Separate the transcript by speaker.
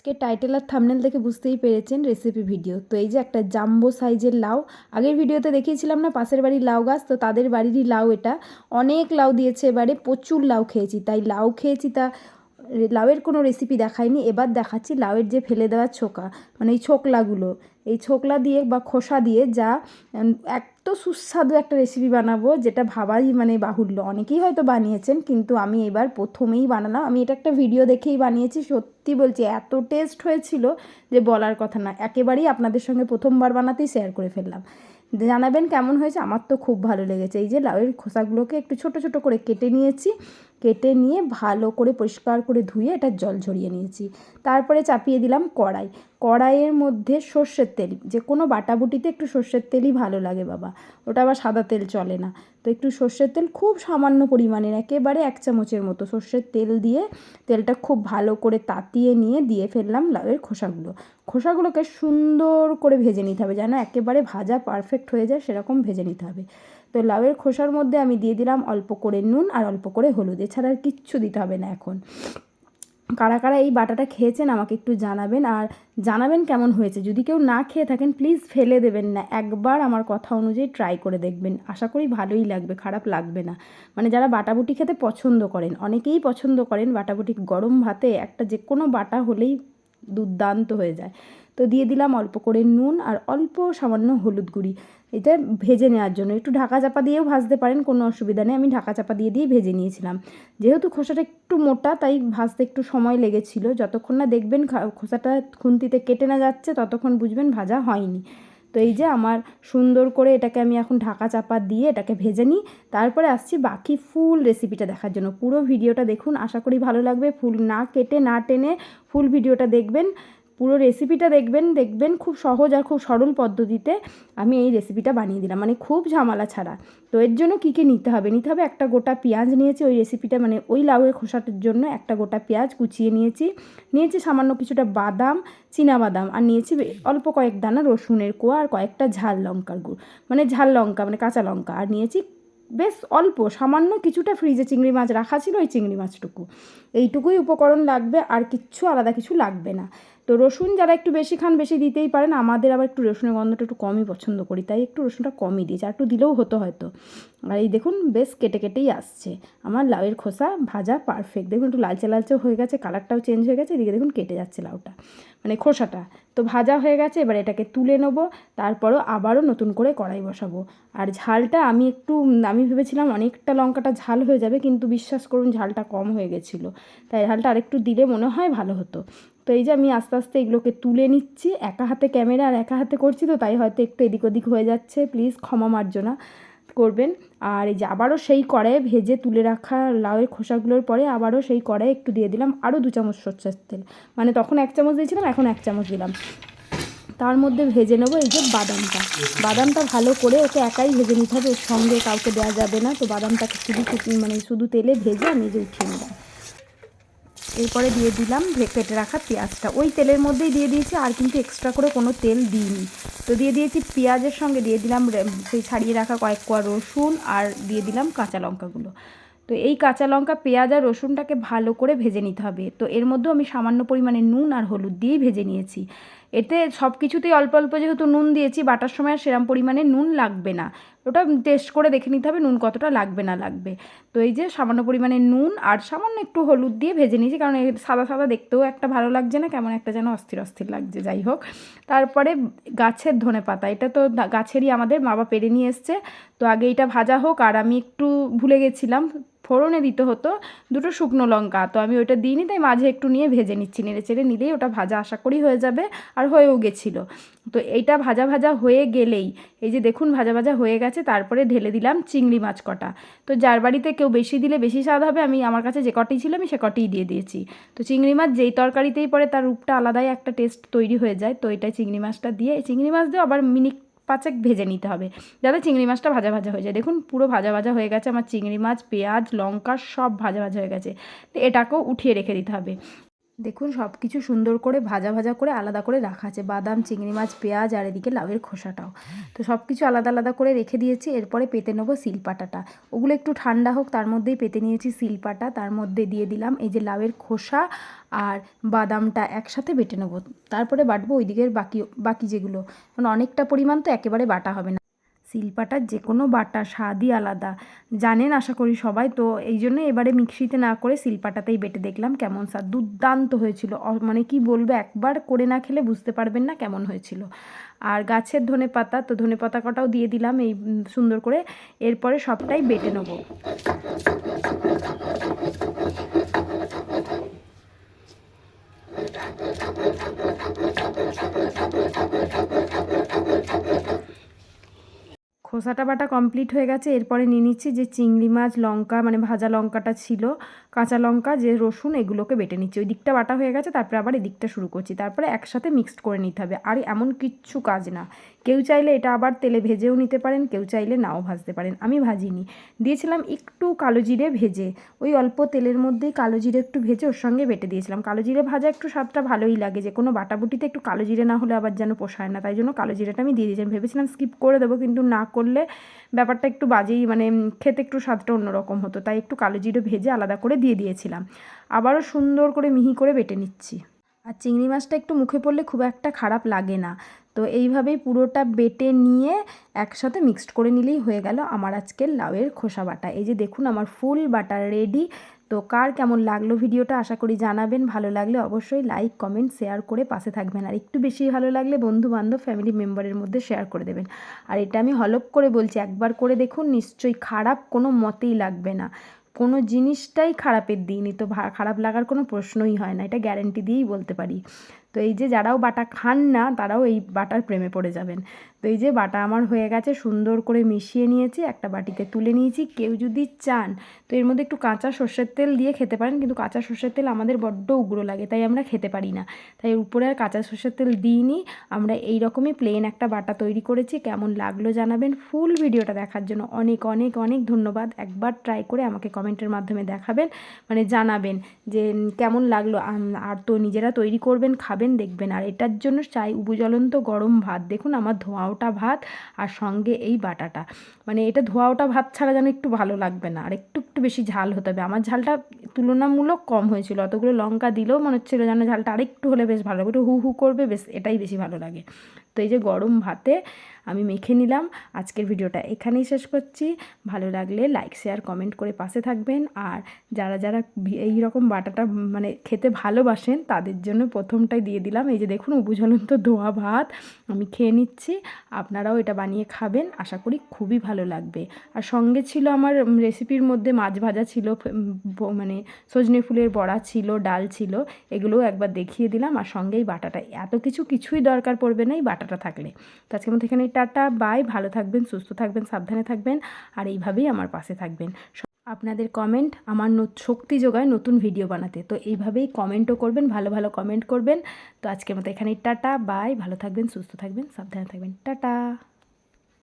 Speaker 1: আজকে টাইটেল আর থামনেল দেখে বুঝতেই পেরেছেন রেসিপি ভিডিও তো এই যে একটা জাম্বো সাইজের লাউ, আগের ভিডিওতে দেখিয়েছিলাম না, পাশের বাড়ির লাউ গাছ, তো তাদের বাড়িরই লাউ এটা। অনেক লাউ দিয়েছে, এবারে প্রচুর লাউ খেয়েছি, তাই লাউ খেয়েছি তা লাউয়ের কোনো রেসিপি দেখায়নি এবার দেখাচ্ছি লাউয়ের যে ফেলে দেওয়া ছোকা মানে এই ছোকলাগুলো। এই ছোকলা দিয়ে বা খোসা দিয়ে যা এত সুস্বাদু একটা রেসিপি বানাবো, যেটা ভাবাই মানে বাহুল্য। অনেকেই হয়তো বানিয়েছেন, কিন্তু আমি এবার প্রথমেই বানালাম। আমি এটা একটা ভিডিও দেখেই বানিয়েছি, সত্যি বলছি, এত টেস্ট হয়েছিল যে বলার কথা না। একেবারেই আপনাদের সঙ্গে প্রথমবার বানাতেই শেয়ার করে ফেললাম। জানাবেন কেমন হয়েছে? আমার তো খুব ভালো লেগেছে। এই যে লাউয়ের খোসাগুলোকে একটু ছোট ছোট করে কেটে নিয়েছি। কেটে নিয়ে ভালো করে পরিষ্কার করে ধুয়ে এটা জল ঝরিয়ে নিয়েছি। তারপরে চাপিয়ে দিলাম কড়াই। কড়াইয়ের মধ্যে সর্ষের তেল, যে কোনো বাটাবুটিতে একটু সর্ষের তেলই ভালো লাগে বাবা। ওটা আবার সাদা তেল চলে না। তো একটু সর্ষের তেল খুব সামান্য পরিমাণের, একেবারে এক চামচের মতো সর্ষের তেল দিয়ে তেলটা খুব ভালো করে তাতিয়ে নিয়ে দিয়ে ফেললাম লাউয়ের খোসাগুলো। খোসাগুলোকে সুন্দর করে ভেজে নিতে হবে যেন একেবারে ভাজা পারফেক্ট হয়ে যায়, সেরকম ভেজে নিতে হবে। তো লাউয়ের খোসার মধ্যে আমি দিয়ে দিলাম অল্প করে নুন আর অল্প করে হলুদ। এছাড়া আর কিচ্ছু দিতে হবে না এখন। কারা কারা এই বাটাটা খেয়েছেন আমাকে একটু জানাবেন। আর জানাবেন কেমন হয়েছে? যদি কেউ না খেয়ে থাকেন প্লিজ ফেলে দেবেন না। একবার আমার কথা অনুযায়ী ট্রাই করে দেখবেন। আশা করি ভালোই লাগবে, খারাপ লাগবে না। মানে যারা বাটাবুটি খেতে পছন্দ করেন, অনেকেই পছন্দ করেন বাটাবুটি গরম ভাতে। একটা যে কোনো বাটা হলেই দুর্দান্ত হয়ে যায়। তো দিয়ে দিলাম অল্প করে নুন আর অল্প সামান্য হলুদ গুঁড়ি। এটা ভেজে নেওয়ার জন্য। একটু ঢাকা চাপা দিয়েও ভাজতে পারেন, কোনো অসুবিধা নেই। আমি ঢাকা চাপা দিয়ে দিয়ে ভেজে নিয়েছিলাম। যেহেতু খোসাটা একটু মোটা, তাই ভাজতে একটু সময় লেগেছিল। যতক্ষণ না দেখবেন খোসাটা খুন্তিতে কেটে না যাচ্ছে, ততক্ষণ বুঝবেন ভাজা হয়নি। তো এই যে আমার সুন্দর করে এটাকে আমি এখন ঢাকা চাপা দিয়ে এটাকে ভেজে নিই। তারপরে আসছি বাকি ফুল রেসিপিটা দেখার জন্য। পুরো ভিডিওটা দেখুন। আশা করি ভালো লাগবে। ফুল না কেটে, না টেনে ফুল ভিডিওটা দেখবেন। পুরো রেসিপিটা দেখবেন দেখবেন খুব সহজ আর খুব সরল পদ্ধতিতে আমি এই রেসিপিটা বানিয়ে দিলাম। মানে খুব ঝামেলা ছাড়া। তো এর জন্য কী কী নিতে হবে? নিতে হবে একটা গোটা পেঁয়াজ নিয়েছি, ওই রেসিপিটা মানে ওই লাউয়ের খোসাটার জন্য একটা গোটা পেঁয়াজ কুচিয়ে নিয়েছি। নিয়েছি সামান্য কিছুটা বাদাম বাদাম আর নিয়েছি অল্প কয়েক দানা রসুনের কোয়া আর কয়েকটা ঝাল লঙ্কার গুঁড়। মানে ঝাল লঙ্কা মানে কাঁচা লঙ্কা। আর নিয়েছি বেশ অল্প, সামান্য কিছুটা ফ্রিজে চিংড়ি মাছ রাখা ছিল, ওই চিংড়ি মাছটুকু। এইটুকুই উপকরণ লাগবে, আর কিচ্ছু আলাদা কিছু লাগবে না। তো রসুন যারা একটু বেশি খান, বেশি দিতেই পারেন। আমাদের আবার একটু রসুনের গন্ধটা একটু কমই পছন্দ করি, তাই একটু রসুনটা কমই দিয়েছি আর একটু দিলেও হতো হয়তো। আর এই দেখুন, বেশ কেটে কেটেই আসছে। আমার লাউয়ের খোসা ভাজা পারফেক্ট দেখুন একটু লালচে লালচে হয়ে গেছে কালারটাও চেঞ্জ হয়ে গেছে, এদিকে দেখুন কেটে যাচ্ছে লাউটা মানে খোসাটা। তো ভাজা হয়ে গেছে, এবার এটাকে তুলে নেব, তারপরও আবারও নতুন করে কড়াই বসাবো। আর ঝালটা আমি একটু, আমি ভেবেছিলাম অনেকটা লঙ্কাটা ঝাল হয়ে যাবে, কিন্তু বিশ্বাস করুন ঝালটা কম হয়ে গেছিল। তাই ঝালটা আরেকটু দিলে মনে হয় ভালো হতো। তো এই যে আমি আস্তে আস্তে এগুলোকে তুলে নিচ্ছি, একা হাতে ক্যামেরা আর একা হাতে করছি তো, তাই হয়তো একটু এদিক ওদিক হয়ে যাচ্ছে। প্লিজ ক্ষমা মার্জনা করবেন। আর এই যে আবারও সেই কড়াইয়ে ভেজে তুলে রাখা লাউয়ের খোসাগুলোর পরে আবারও সেই কড়াইয়ে একটু দিয়ে দিলাম আরও দু চামচ সর্ষের তেল। মানে তখন এক চামচ দিয়েছিলাম, এখন এক চামচ দিলাম। তার মধ্যে ভেজে নেব এই যে বাদামটা। বাদামটা ভালো করে ওকে একাই ভেজে নিতে হবে, ওর সঙ্গে কাউকে দেওয়া যাবে না। তো বাদামটাকে শুধু মানে শুধু তেলে ভেজে আমি যে উঠিয়ে নিলাম। এরপরে দিয়ে দিলাম কেটে রাখা পেঁয়াজটা। ওই তেলের মধ্যেই দিয়ে দিয়েছি, আর কিন্তু এক্সট্রা করে কোনো তেল দিইনি। তো দিয়ে দিয়েছি পেঁয়াজের সঙ্গে, দিয়ে দিলাম সেই ছাড়িয়ে রাখা কয়েক কোয়া রসুন, আর দিয়ে দিলাম কাঁচা লঙ্কাগুলো। তো এই কাঁচা লঙ্কা, পেঁয়াজ আর রসুনটাকে ভালো করে ভেজে নিতে হবে। তো এর মধ্যেও আমি সামান্য পরিমাণে নুন আর হলুদ দিয়েই ভেজে নিয়েছি। এতে সব কিছুতেই অল্প অল্প যেহেতু নুন দিয়েছি, বাটার সময় আর সেরম পরিমাণে নুন লাগবে না। ওটা টেস্ট করে দেখে নিতে হবে নুন কতটা লাগবে না লাগবে। তো এই যে সামান্য পরিমাণে নুন আর সামান্য একটু হলুদ দিয়ে ভেজে নিয়েছি, কারণ সাদা সাদা দেখতেও একটা ভালো লাগছে না, কেমন একটা যেন অস্থির অস্থির লাগছে, যাই হোক। তারপরে গাছের ধনে পাতা এটা তো গাছেরই আমাদের বাবা পেরে নিয়ে এসছে। তো আগে এটা ভাজা হোক, আর আমি একটু ভুলে গেছিলাম ফোড়নে দিতে হতো দুটো শুকনো লঙ্কা। তো আমি ওইটা দিইনি, তাই মাঝে একটু নিয়ে ভেজে নিচ্ছি, নেড়ে চেড়ে নিলেই ওটা ভাজা আশা করি হয়ে যাবে আর হয়েও গেছিল। তো এইটা ভাজা ভাজা হয়ে গেলেই, এই যে দেখুন ভাজা ভাজা হয়ে গেছে, তারপরে ঢেলে দিলাম চিংড়ি মাছ কটা। তো যার বাড়িতে কেউ বেশি দিলে বেশি স্বাদ হবে, আমি আমার কাছে যে কটি ছিল আমি সে কটিই দিয়ে দিয়েছি। তো চিংড়ি মাছ যেই তরকারিতেই পরে তার রূপটা আলাদাই একটা টেস্ট তৈরি হয়ে যায়। তো এটা চিংড়ি মাছটা দিয়ে চিংড়ি মাছ দিয়ে আবার মিনিট পাঁচেক ভেজে নিতে হবে। যাতে চিংড়ি মাছটা ভাজা ভাজা হয়ে যায়। দেখুন, পুরো ভাজা ভাজা হয়ে গেছে। আমার চিংড়ি মাছ, পেঁয়াজ, লঙ্কা সব ভাজা ভাজা হয়ে গেছে। তো এটাকেও উঠিয়ে রেখে দিতে হবে। দেখুন সব কিছু সুন্দর করে, ভাজা ভাজা করে আলাদা করে রাখা আছে। বাদাম, চিংড়ি মাছ, পেঁয়াজ আর এদিকে লাউয়ের খোসাটাও। তো সব কিছু আলাদা আলাদা করে রেখে দিয়েছি, এরপরে পেতে নেব শিলপাটাটা ওগুলো একটু ঠান্ডা হোক, তার মধ্যেই পেতে নিয়েছি শিলপাটা তার মধ্যে দিয়ে দিলাম এই যে লাউয়ের খোসা আর বাদামটা একসাথে বেটে নেব। তারপরে বাটবো ওই দিকের বাকি বাকি যেগুলো। কারণ অনেকটা পরিমাণ তো একেবারে বাটা হবে না। শিলপাটার যে কোনো বাটা, স্বাদই আলাদা। জানেন, আশা করি সবাই, তো এই জন্য এবারে মিক্সিতে না করে শিলপাটাতেই বেটে দেখলাম কেমন স্বাদ। দুর্দান্ত হয়েছিল। মানে কি বলব, একবার করে না খেলে বুঝতে পারবেন না কেমন হয়েছিল। আর গাছের ধনে পাতা, তো ধনে পাতা কটাও দিয়ে দিলাম এই সুন্দর করে। এরপরে সবটাই বেটে নেব। খোসাটা বাটা কমপ্লিট হয়ে গেছে। এরপরে নিয়ে নিচ্ছি যে চিংড়ি মাছ, লঙ্কা মানে ভাজা লঙ্কাটা ছিল, কাঁচা লঙ্কা, যে রসুন, এগুলোকে বেটে নিচ্ছি। ওই দিকটা বাটা হয়ে গেছে, তারপরে আবার এই দিকটা শুরু করছি। তারপরে একসাথে মিক্সড করে নিতে হবে। আর এমন কিচ্ছু কাজ না। কেউ চাইলে এটা আবার তেলে ভেজেও নিতে পারেন, কেউ চাইলে নাও ভাজতে পারেন। আমি ভাজিনি। দিয়েছিলাম একটু কালো জিরে ভেজে। ওই অল্প তেলের মধ্যেই কালো জিরে একটু ভেজে ওর সঙ্গে বেটে দিয়েছিলাম। কালো জিরে ভাজা একটু স্বাদটা ভালোই লাগে। যে কোনো বাটাবুটিতে একটু কালো জিরে না হলে আবার যেন পোষায় না। তাই জন্য কালো জিরেটা আমি দিয়ে দিয়েছিলাম ভেবেছিলাম স্কিপ করে দেবো, কিন্তু না করলে ব্যাপারটা একটু বাজেই মানে খেতে একটু স্বাদটা অন্যরকম হতো। তাই একটু কালো জিরে ভেজে আলাদা করে দিয়ে দিয়েছিলাম। আবারও সুন্দর করে মিহি করে বেটে নিচ্ছি। আর চিংড়ি মাছটা একটু মুখে পড়লে খুব একটা খারাপ লাগে না। তো এইভাবেই পুরোটা বেটে নিয়ে একসাথে মিক্সড করে নিলেই হয়ে গেল আমার আজকের লাউয়ের খোসা বাটা। এই যে দেখুন, আমার ফুল বাটা রেডি। তো কার কেমন লাগল ভিডিওটা আশা করি জানাবেন। ভালো লাগলে অবশ্যই লাইক কমেন্ট শেয়ার করে পাশে থাকবেন। আর একটু বেশি ভালো লাগলে বন্ধু বান্ধব ফ্যামিলি মেম্বারের মধ্যে শেয়ার করে দেবেন। আর এটা আমি হলপ করে বলছি, একবার করে দেখুন, নিশ্চয়ই খারাপ কোনো মতেই লাগবে না। কোনো জিনিসটাই খারাপের দিনই তো খারাপ লাগার কোনো প্রশ্নই হয় না। এটা গ্যারেন্টি দিয়েই বলতে পারি। তো এই যে যারাও বাটা খান না, তারাও এই বাটার প্রেমে পড়ে যাবেন। তো এই যে বাটা আমার হয়ে গেছে, সুন্দর করে মিশিয়ে নিয়েছি, একটা বাটিতে তুলে নিয়েছি। কেউ যদি চান, তো এর মধ্যে একটু কাঁচা সর্ষের তেল দিয়ে খেতে পারেন, কিন্তু কাঁচা সর্ষের তেল আমাদের বড্ড উগ্র লাগে, তাই আমরা খেতে পারি না। তাই উপরে আর কাঁচা সর্ষের তেল দিইনি। আমরা এই রকমই প্লেন একটা বাটা তৈরি করেছি। কেমন লাগল জানাবেন ফুল ভিডিওটা দেখার জন্য। অনেক অনেক অনেক ধন্যবাদ। একবার ট্রাই করে আমাকে কমেন্টের মাধ্যমে দেখাবেন মানে জানাবেন যে কেমন লাগল। আর তো নিজেরা তৈরি করবেন, খাবেন দেখবেন। আর এটার জন্য চাই উপজ্বলন্ত গরম ভাত। দেখুন আমার ধোঁয়া ওটা ভাত আর সঙ্গে এই বাটাটা। মানে এটা ধোঁয়া ওটা ভাত ছাড়া যেন একটু ভালো লাগবে না। আর একটু একটু বেশি ঝাল হতে হবে। আমার ঝালটা তুলনামূলক কম হয়েছিল। অতগুলো লঙ্কা দিলেও মনে হচ্ছিল যেন ঝালটা আরেকটু হলে বেশ ভালো লাগবে। একটু হু হু করবে, বেশ এটাই বেশি ভালো লাগে। তো এই যে গরম ভাতে আমি মেখে নিলাম। আজকের ভিডিওটা এখানেই শেষ করছি। ভালো লাগলে লাইক শেয়ার কমেন্ট করে পাশে থাকবেন। আর যারা যারা এই রকম বাটাটা মানে খেতে ভালোবাসেন, তাদের জন্য প্রথমটাই দিয়ে দিলাম। এই যে দেখুন উবুঝলন্ত ধোয়া ভাত আমি খেয়ে নিচ্ছি। আপনারাও এটা বানিয়ে খাবেন। আশা করি খুবই ভালো লাগবে। আর সঙ্গে ছিল আমার রেসিপির মধ্যে মাছ ভাজা ছিল মানে সজনে ফুলের বড়া ছিল, ডাল ছিল, এগুলোও একবার দেখিয়ে দিলাম। আর সঙ্গে এই বাটাটা। এত কিছু কিছুই দরকার পড়বে না এই বাটাটা থাকলে। তো আজকের মধ্যে এখানে টাটা, বাই, ভালো থাকবেন, সুস্থ থাকবেন, সাবধানে থাকবেন, আর এইভাবেই আমার পাশে থাকবেন। আপনাদের কমেন্ট আমার শক্তি যোগায় নতুন ভিডিও বানাতে। তো এইভাবেই কমেন্টও করবেন, ভালো ভালো কমেন্ট করবেন। তো আজকের মতো এখানেই টাটা, বাই, ভালো থাকবেন, সুস্থ থাকবেন, সাবধানে থাকবেন। টাটা!